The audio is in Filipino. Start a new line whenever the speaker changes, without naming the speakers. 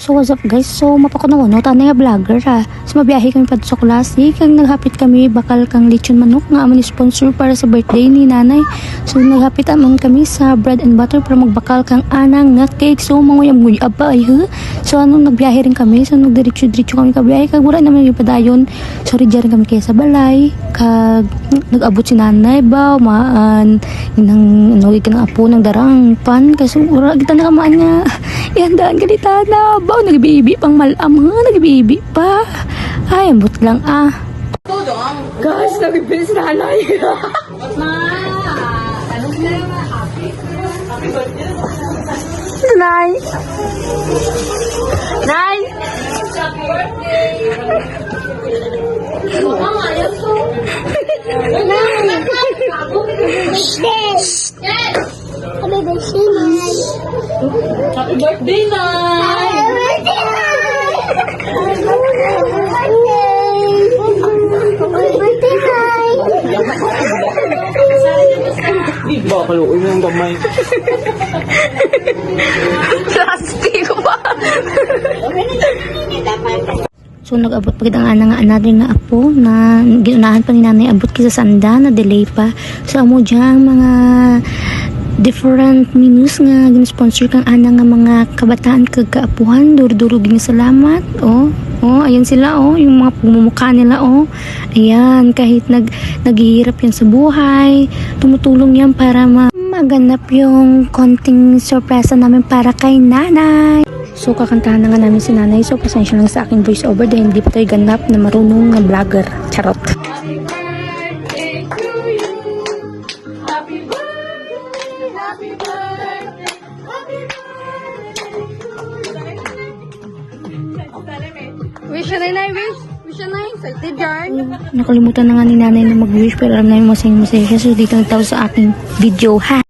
So what's up guys? So mapako na wano tanay nga vlogger ha. So mabiyahe kami pa sa klase kang naghapit kami bakal kang lechon manok nga amo ni sponsor para sa birthday ni nanay. So naghapit aman kami sa bread and butter para magbakal kang anang nga cake. So manguyam nguyab ba ay ha? So ano nagbiyahe rin kami. So nagdiretso-diretso kami kabiyahe kag wala naman yung padayon. So ridya kami kaya sa balay kag nag-abot si nanay ba maan nang ano ka ng apo ng darang pan kasi wala kita nakamaan nga ihandaan ka ni tana ba nagbibi pang malam ha? Nagbibi pa. Ay ambot lang ah. Guys nagbibi si nanay. Nay! Nay!
Happy birthday, Nay! Di ba, kaluoy mo yung gamay.
Plastic pa. So nag-abot pa ang ana nga another nga apo na giunahan pa ni nanay abot kisa sanda na delay pa. So amo diyang mga different menus nga gin-sponsor kang ana nga mga kabataan kag kaapuhan dur-duro gini salamat oh oh ayan sila oh yung mga pumumukha nila oh ayan kahit nag naghihirap yan sa buhay tumutulong yan para ma maganap yung konting sorpresa namin para kay nanay So, kakantahan na nga namin si nanay. So, pasensya lang sa aking voice over dahil hindi pa tayo ganap na marunong na vlogger. Charot.
Wish na Nay, wish. Wish na. Excited yarn.
Nakalimutan na nga ni nanay na mag-wish pero alam namin masayang masaya siya. So, dito nagtawag sa aking video, ha?